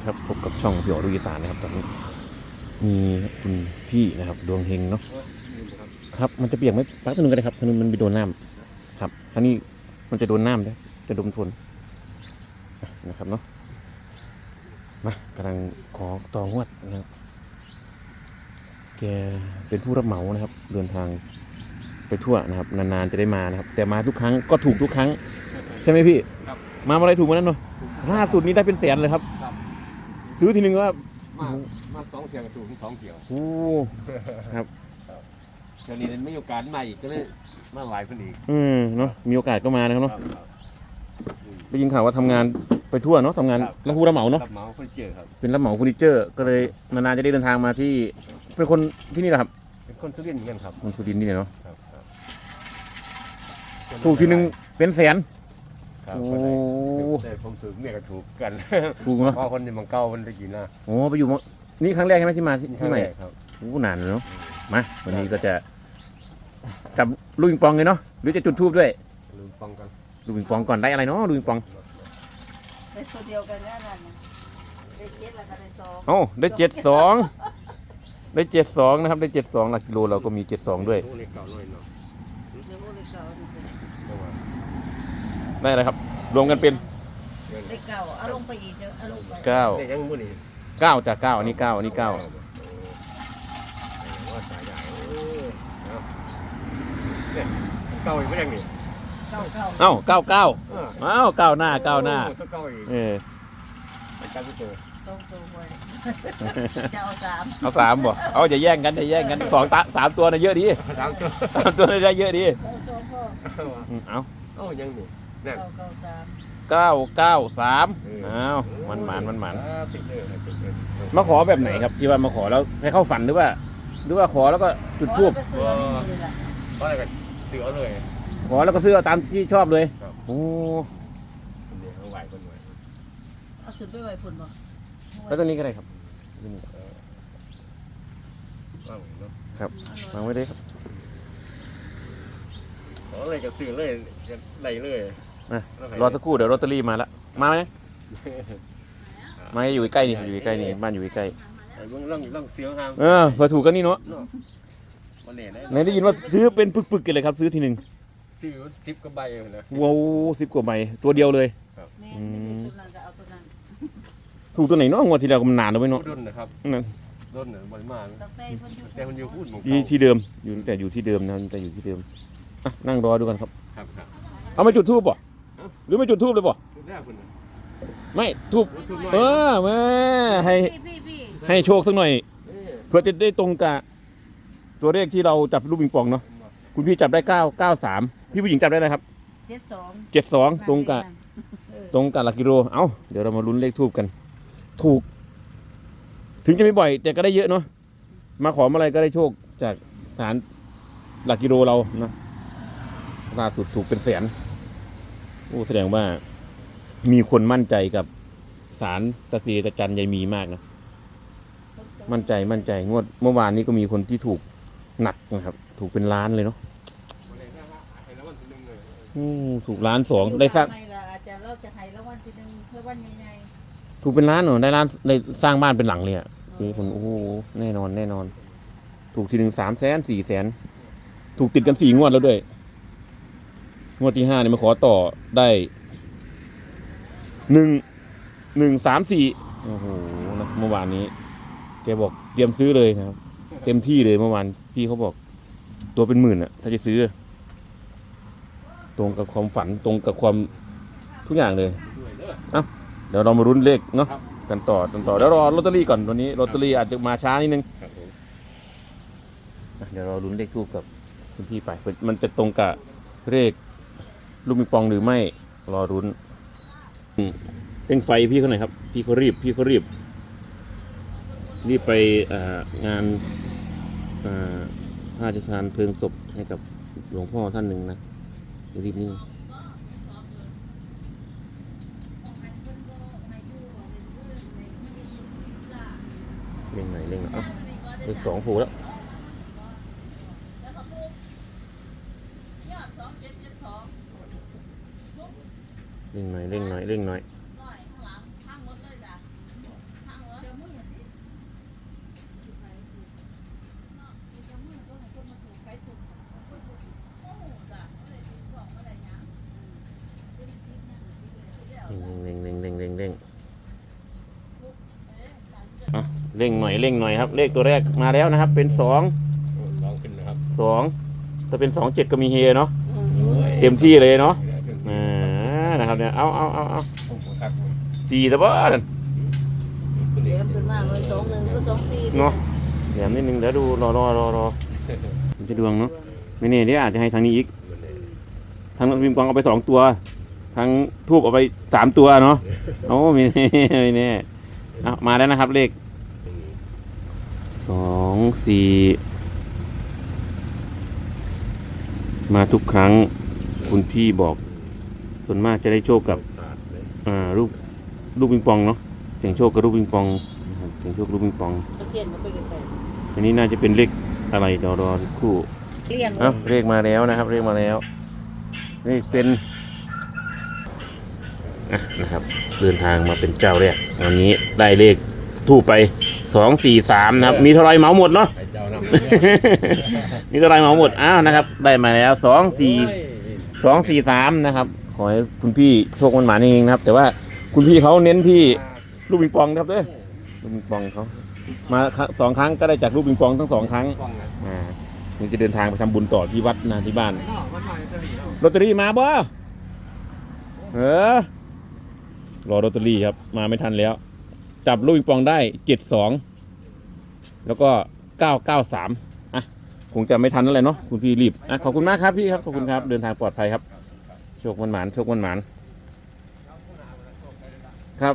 ดีครับพบกับช่องพี่อ๋อดูอีสานนะครับตอนนี้ มีคุณพี่นะครับ ดวงเฮงเนาะครับมันจะเปียกไหมสักตัวหนึงก็ได้ครับตัวหนึงมันไปโดนน้ำครับท่านี้มันจะโดนน้ำนะจะดมทนอะนะครับเนาะมากำลังขอต่องวดนะครับแกเป็นผู้รับเหมานะครับ เดินทางไปทั่วนะครับ นานๆจะได้มานะครับ แต่มาทุกครั้งก็ถูกทุกครั้ง ใช่ไหมพี่ครับมาอะไรถูกมานั้นเนาะล่าสุดนี้ได้เป็นแสนเลยครับครับ ซื้อทีนึงก็มามาสองเที่ยวกับถูกทั้งสองเที่ยวโอ้เดี๋ยวนี้ไม่มีโอกาสมาอีกก็เลยมาไหวเพิ่นอีกอืมเนาะมีโอกาสก็มานะครับครัเนาะบครับได้ยินข่าวว่าทำงานไปทั่วเนาะทำงานครับรับผู้รับเหมาเนาะรับเหมาคนเจอครับเป็นรับเหมาเฟอร์นิเจอร์ก็เลยนานๆจะได้เดินทางมาที่เป็นคนที่นี่แหละครับเป็นคนสุรินทร์เหมือนกันครับคนสุรินทร์นี่แหละเนาะครับครับถูกทีนึงเป็นแสน ครับโอ้คนไหนแต่ผมถือเมียก็ถูกกันถูกเนาะเพราะคนในมังเก้ามันได้กินนะโอ้ไปอยู่มนี่ครั้งแรกใช่ไหมที่มาที่ที่ใหม่ครั้งแรกครับ โอ้นานเลยเนาะมาวันนี้ก็จะจับลูกปิงปองเลยเนาะหรือจะจุดทูบด้วยลืมฟังกันลูกปิงปองก่อนได้อะไรเนาะลูกปิงปองได้ตัวเดียวกันแน่นอนนะได้เจ็ดแล้วก็ได้สองเอ้าได้เจ็ดสองได้เจ็ดสองนะครับได้เจ็ดสองหลักกิโลเราก็มีเจ็ดสองด้วยลูกเล็กเก่าหน่อยเนาะเดี๋ยวโมเลขเก่านี่จะจังหวะได้อะไรครับ รวมกันเป็นเลขเก่าเอาลงไปอีกเดี๋ยวเอาลงไปเก้าเด็กยังมื้อนี้เก้าจากเก้าอันนี้เก้าอันนี้เก้าว่าสายใหญ่เออเอาเนี่ยเก่าอีกไม่ยังนี่เก่าเก่าเอ้าเก้าเก้าเออเอ้าเก้าหน้าเก้าหน้าโอ้ตัวเก่าอีกเออเป็นการที่เจอตรงตัวไว้จะเอาสามเอาสามบ่เอาอย่าแย่งกันอย่าแย่งกันสองตาสามตัวน่ะเยอะดีสามตัวสามตัวน่ะได้เยอะดีเอาสองพ่ออืมเอา เอ้ายังนี่ นั่นเก่าเก่าสามเก้าเก้าสามเออเอ้ามันหมานมันหมานอ่ติดเลยติดเลยมาขอแบบไหนครับที่ว่ามาขอแล้วให้เข้าฝันหรือว่า หรือว่าขอแล้วก็จุดทูบขอแล้วก็เสื้อไม่มีเลยล่ะเพราะอะไรกันเสือเลยขอแล้วก็ซื้อเอาตามที่ชอบเลยครับโอ้คนเดียวเอาไหวคนไหวเอาขึ้นไปไว้พุ่นบ่แล้วตัวนี้ก็ได้ครับเอาเนาะวางไว้ได้ครับขออะไรกับเสือเลยจะไหลเลย อะรอสักครู่เดี๋ยวลอตเตอรี่มาละมาไหมมาอยู่ใกล้นี่อยู่ใกล้นี่บ้านอยู่ใกล้ไอ้เรื่องเรื่องเรื่องเสียงห้ามเออเผื่อถูกกันนี่เนาะเนาะวันนี้ไหนได้ยินว่าซื้อเป็นปึกๆกันเลยครับ ซื้อทีหนึ่งซื้อสิบกว่าใบเลยนะว้าวสิบกว่าใบตัวเดียวเลยแม่อืมตัวนั้นก็เอาตัวนั้นถูกตัวไหนเนาะงวดที่แล้วก็มันนานแล้วไว้เนาะรุ่นนะครับนั่นรุ่นเนี่ยบริมาณตั้งแต่เพิ่นอยู่แต่คนอยู่พูดหมู่ที่เก่าที่เดิมอยู่แต่อยู่ที่เดิมนะแต่อยู่ที่เดิมอะนั่งรอดูกันครับ ครับครับเอาไม่จุดทูบป่ะ หรือไม่จุดทูบเลยป่ะรุ่นแรกคุณน่ะไม่ทูบรุ่นทุนน้อยเออมาให้พี่พี่พี่ให้โชคสักหน่อย เออเพื่อจะได้ตรงกับตัวเลขที่เราจับลูกปิงปองเนาะคุณพี่จับได้เก้าเก้าสามพี่ผู้หญิงจับได้อะไรครับเจ็ดสองเจ็ดสองตรงกับเออตรงกับหลักกิโลเอ้าเดี๋ยวเรามาลุ้นเลขทูบกัน ถูก ถึงจะไม่บ่อย แต่ก็ได้เยอะเนาะมาขอมาอะไรก็ได้โชคจากฐานหลักกิโลเรานะล่าสุดถูกเป็นแสน โอ้แสดงว่ามีคนมั่นใจกับสารตะเสียตะจันยายมีมากนะ มั่นใจมั่นใจงวดเมื่อวานนี้ก็มีคนที่ถูกหนักนะครับ ถูกเป็นล้านเลยเนาะวันนี้นะฮะให้รางวัลที่หนึ่งเลยอืมถูกล้านสองได้สร้างไม่ล่ะอาจจะเราจะให้รางวัลที่หนึ่งเพื่อวันใหญ่ถูกเป็นล้านเหรอได้ล้านได้สร้างบ้านเป็นหลังเลยอะคือคนโอ้โหแน่นอนแน่นอน ถูกทีหนึ่งสามแสนสี่แสนถูกติดกันสี่งวดแล้วด้วย งวดที่ห้าเนี่ยมาขอต่อได้หนึ่งหนึ่งสามสี่โอ้โหนะเมื่อวานนี้ แกบอกเตรียมซื้อเลยนะครับ เต็มที่เลยเมื่อวานพี่เขาบอก ตัวเป็นหมื่นอะถ้าจะซื้อ ตรงกับความฝันตรงกับความทุกอย่างเลยด้วยเด้อเดี๋ยวเรามารุ้นเลขเนาะครับกันต่อกันต่อเดี๋ยวรอลอตเตอรี่ก่อนวันนี้ลอตเตอรี่อาจจะมาช้านิดนึงครับผมอะเดี๋ยวเราลุ้นเลขทูบกับคุณพี่ไปเผื่อมันจะตรงกับเลข ลูกมิงปองหรือไม่รอรุ้นเร่งไฟพี่เขาหน่อยครับ พี่เขารีบ พี่เขารีบ รีบไปงานอ่าพระราชทานเพลิงศพให้กับหลวงพ่อท่านหนึ่งนะรีบนี่เร่งไหนเร่งหน่อยเอ้าเลขสองโผล่แล้ว เร่งหน่อยเร่งหน่อยเร่งหน่อยเร่งเร่งเร่งเร่งเร่งเร่งหน่อยเร่งหน่อยครับ เลขตัวแรกมาแล้วนะครับ เป็นสองสองเป็นนะครับสองถ้าเป็นสองเจ็ดก็มีเฮเนาะเต็มที่เลยเนาะ นะครับเนี่ย เอาเอาเอาเอาผมหัวทักผมสี่แต่ว่านั่นขึ้นเดี๋เอยงวขึ้นมาเลยสองหนึ่งก็สองสี่เนาะเดี๋ยวนิดนึงเดี๋ยวดูรอรอรอรอมันจะดวงเนาะไม่แน่เดี๋ยวอาจจะให้ทางนี้อีก ทางพิมพ์กองเอาไปสองตัว ทางทูบเอาไปสามตัวเนาะโอ้ไม่แน่ไม่แน่เอามาแล้วนะครับเลขสองสี่มาทุกครั้ง คุณพี่บอก ส่วนมากจะได้โชคกับขาดเลยอ่าลูกลูกปิงปองเนาะเสียงโชคกับลูกปิงปองนะครับเสียงโชคลูกปิงปอง ตะเคียนมาไปกันไปอันนี้น่าจะเป็นเลขอะไรเดี๋ยวรอสักครู่เลี้ยงเอ้าเลขมาแล้วนะครับเลขมาแล้วเลขเป็นอะนะครับเดินทางมาเป็นเจ้าแรกวันนี้ได้เลขทูบไปสองสี่สามนะครับ มีเท่าไรเหมาหมดเนาะไอ้เจ้านำมีเท่าไรเหมาหมดอ้าวนะครับ ได้มาแล้วสองสี่สองสี่สามนะครับข อให้คุณพี่โชคมันหมานี่เองนะครับ แต่ว่าคุณพี่เขาเน้นที่ลูกปิงปองครับเด้อลูกปิงปองเขามาสองครั้งก็ได้จากลูกปิงปองทั้งสองครั้งอ่านี่จะเดินทางไปทำบุญต่อที่วัดนะที่บ้านก็มันมาจะหลีแล้วลอตเตอรี่มาบ่เออรอลอตเตอรี่ครับ มาไม่ทันแล้ว จับลูกปิงปองได้เจ็ดสองแล้วก็เก้าเก้าสามอะคงจะไม่ทันแล้วแหละเนาะคุณพี่รีบอะขอบคุณมากครับพี่ครับขอบคุณครับเดินทางปลอดภัยครับ โชคมันหมานโชคมันหมานครับ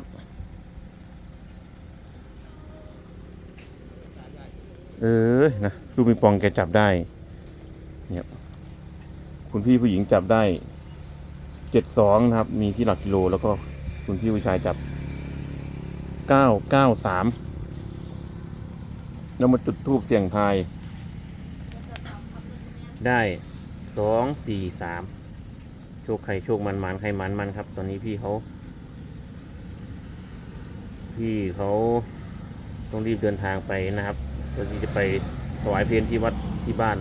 เออนะลูกปิงปองแกจับได้เนี่ยคุณพี่ผู้หญิงจับได้เจ็ดสองนะครับ มีที่หลักกิโลแล้วก็คุณพี่ผู้ชายจับเก้าเก้าสามแล้วมาจุดทูบเสียงทาย ได้สองสี่สาม โชคใครโชคมันมันใครมันมันครับ ตอนนี้พี่เขา พี่เขาต้องรีบเดินทางไปนะครับเพื่อที่จะไปถวายเพลที่วัดที่บ้าน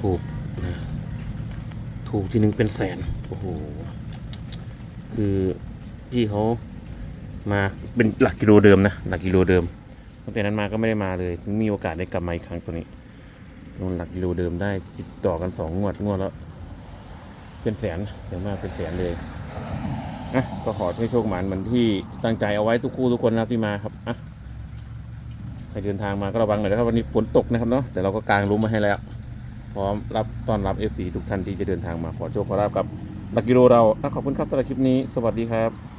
ถูกนะถูกทีนึงเป็นแสน โอ้โห คือพี่เขามาเป็นหลักกิโลเดิมนะ หลักกิโลเดิม ตั้งแต่นั้นมาก็ไม่ได้มาเลยถึงมีโอกาสได้กลับมาอีกครั้งตัวนี้ลงหลักกิโลเดิมได้ติดต่อกันสองงวดงวดแล้ว เป็นแสนอย่างมากเป็นแสนเลยอะก็ขอให้โชคหมานเหมือนที่ตั้งใจเอาไว้ทุกคู่ทุกคนนะที่มาครับอะใครเดินทางมาก็ระวังหน่อยนะครับวันนี้ฝนตกนะครับเนาะแต่เราก็กางรุ้มมาให้แล้วพร้อมรับต้อนรับ FC ทุกท่านที่จะเดินทางมาขอโชคขอรับกับหลักกิโลเราขอบคุณครับสำหรับคลิปนี้ สวัสดีครับ